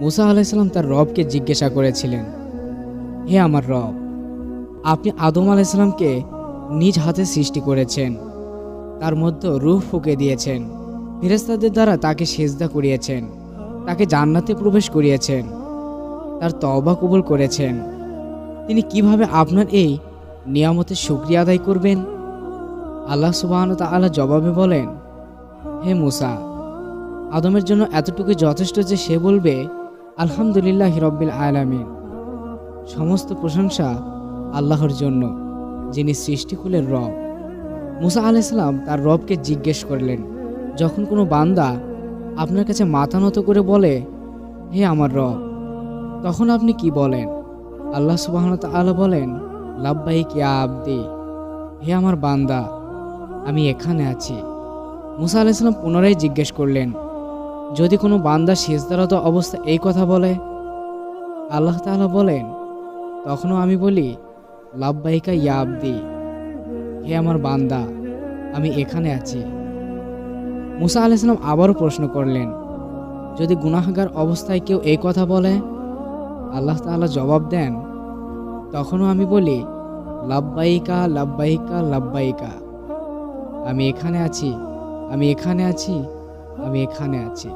মুসা আলাইসাল্লাম তার রবকে জিজ্ঞাসা করেছিলেন, হে আমার রব, আপনি আদম আলাইসাল্লামকে নিজ হাতে সৃষ্টি করেছেন, তার মধ্যে রূহ ফুঁকে দিয়েছেন ফেরেস্তাদের দ্বারা তাকে সেজদা করিয়েছেন, তাকে জান্নাতে প্রবেশ করিয়েছেন, তার তওবা কবুল করেছেন। তিনি কীভাবে আপনার এই নিয়ামতের শুক্রিয়া আদায় করবেন? আল্লাহ সুবাহন তাআলা জবাবে বলেন, হে মুসা, আদমের জন্য এতটুকু যথেষ্ট যে সে বলবে আলহামদুলিল্লাহ রব্বিল আলামিন। সমস্ত প্রশংসা আল্লাহর জন্য, যিনি সৃষ্টিকুলের রব। মুসা আলাইসালাম তার রবকে জিজ্ঞেস করলেন, যখন কোনো বান্দা আপনার কাছে মাথা নত করে বলে, হে আমার রব, তখন আপনি কি বলেন আল্লাহ সুবাহন তাআলা বলেন, লাব্বাইক ইয়া আব্দি, হে আমার বান্দা, আমি এখানে আছি। মুসা আলাইসালাম পুনরায় জিজ্ঞেস করলেন যদি কোনো বান্দা শেষদারত অবস্থা এই কথা বলে, আল্লাহ তাআলা বলেন, তখনও আমি বলি লাভবাহিকা ইয়া হে আমার বান্দা, আমি এখানে আছি। মুসা আলাইসালাম আবারও প্রশ্ন করলেন, যদি গুনাহগার অবস্থায় কেউ এই কথা বলে, আল্লাহ তাআলা জবাব দেন, তখনও আমি বলি লাভবাহিকা লাভবাহিকা লাভবাহিকা আমি এখানে আছি, আমি এখানে আছি আমি এখানে আছি।